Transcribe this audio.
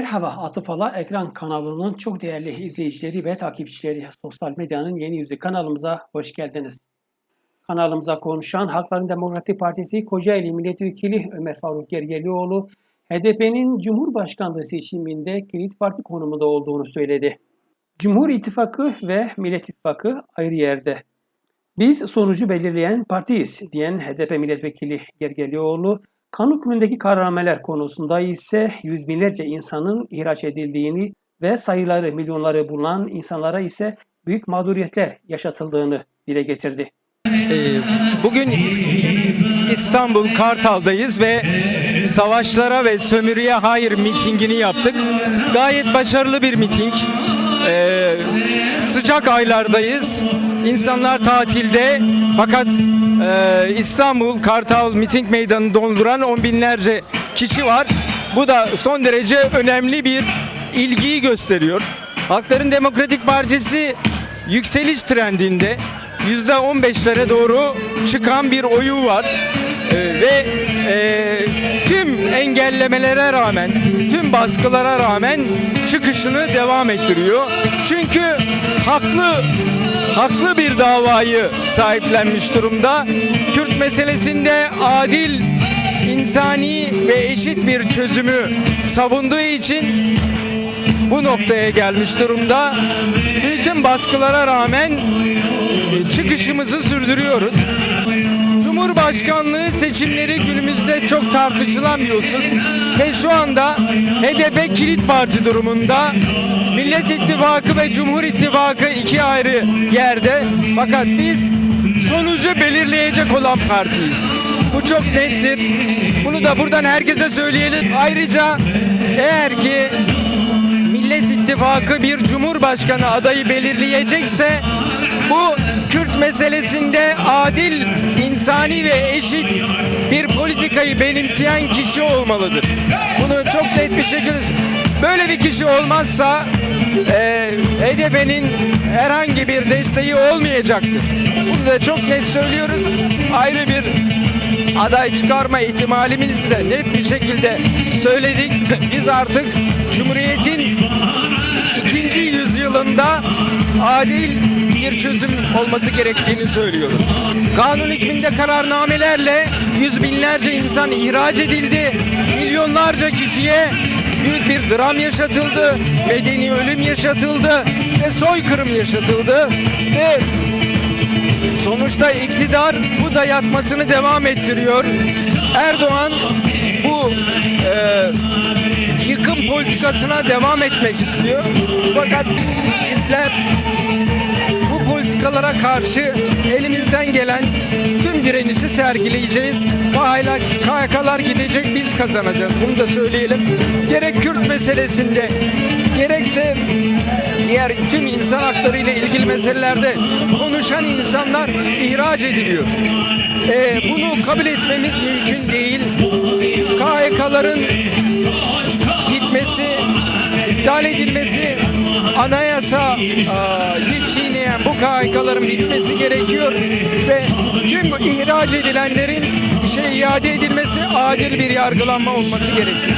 Merhaba Atıfala ekran kanalının çok değerli izleyicileri ve takipçileri. Sosyal medyanın yeni yüzü kanalımıza hoş geldiniz. Kanalımıza konuşan Halkların Demokratik Partisi Kocaeli Milletvekili Ömer Faruk Gergelioğlu, HDP'nin Cumhurbaşkanlığı seçiminde kilit parti konumunda olduğunu söyledi. Cumhur İttifakı ve Millet İttifakı ayrı yerde. Biz sonucu belirleyen partiyiz diyen HDP milletvekili Gergelioğlu, kanun hükmündeki kararnameler konusunda ise yüz binlerce insanın ihraç edildiğini ve sayıları milyonları bulunan insanlara ise büyük mağduriyetler yaşatıldığını dile getirdi. Ee, Bugün İs- İstanbul Kartal'dayız ve savaşlara ve sömürüye hayır mitingini yaptık. Gayet başarılı bir miting. Ee, sıcak aylardayız. İnsanlar tatilde fakat e, İstanbul Kartal miting meydanını dolduran on binlerce kişi var. Bu da son derece önemli bir ilgiyi gösteriyor. Halkların Demokratik Partisi yükseliş trendinde yüzde 15'lere doğru çıkan bir oyu var. Ee, ve e, tüm engellemelere rağmen, tüm baskılara rağmen çıkışını devam ettiriyor. Çünkü haklı haklı bir davayı sahiplenmiş durumda. Kürt meselesinde adil, insani ve eşit bir çözümü savunduğu için bu noktaya gelmiş durumda. Bütün baskılara rağmen çıkışımızı sürdürüyoruz. Cumhurbaşkanlığı seçimleri günümüzde çok tartışılan bir husus ve şu anda HDP kilit parti durumunda. Millet İttifakı ve Cumhur İttifakı iki ayrı yerde. Fakat biz sonucu belirleyecek olan partiyiz. Bu çok nettir. Bunu da buradan herkese söyleyelim. Ayrıca eğer ki Millet İttifakı bir cumhurbaşkanı adayı belirleyecekse bu Kürt meselesinde adil, insani ve eşit bir politikayı benimseyen kişi olmalıdır. Bunu çok net bir şekilde böyle bir kişi olmazsa e, HDP'nin herhangi bir desteği olmayacaktır. Bunu da çok net söylüyoruz. Ayrı bir aday çıkarma ihtimalimizi de net bir şekilde söyledik. Biz artık Cumhuriyet'in ikinci yüzyılında adil bir çözüm olması gerektiğini söylüyoruz. Kanun hükmünde kararnamelerle yüz binlerce insan ihraç edildi. Milyonlarca kişiye büyük bir dram yaşatıldı. Medeni ölüm yaşatıldı ve soykırım yaşatıldı. Ve Sonuçta iktidar bu dayatmasını devam ettiriyor. Erdoğan bu e, yıkım politikasına devam etmek istiyor. Fakat bizler bu politikalara karşı elimizden gelen tüm direnişi sergileyeceğiz. Hala KHK'lar gidecek biz kazanacağız. Bunu da söyleyelim. Gerek Kürt meselesinde gerekse diğer tüm insan hakları ile ilgili meselelerde konuşan insanlar ihraç ediliyor. Ee, bunu kabul etmemiz mümkün değil. KHK'ların anayasa hiç çiğneyen bu KHK'ların bitmesi gerekiyor ve tüm ihraç edilenlerin işe iade edilmesi adil bir yargılanma olması gerekiyor.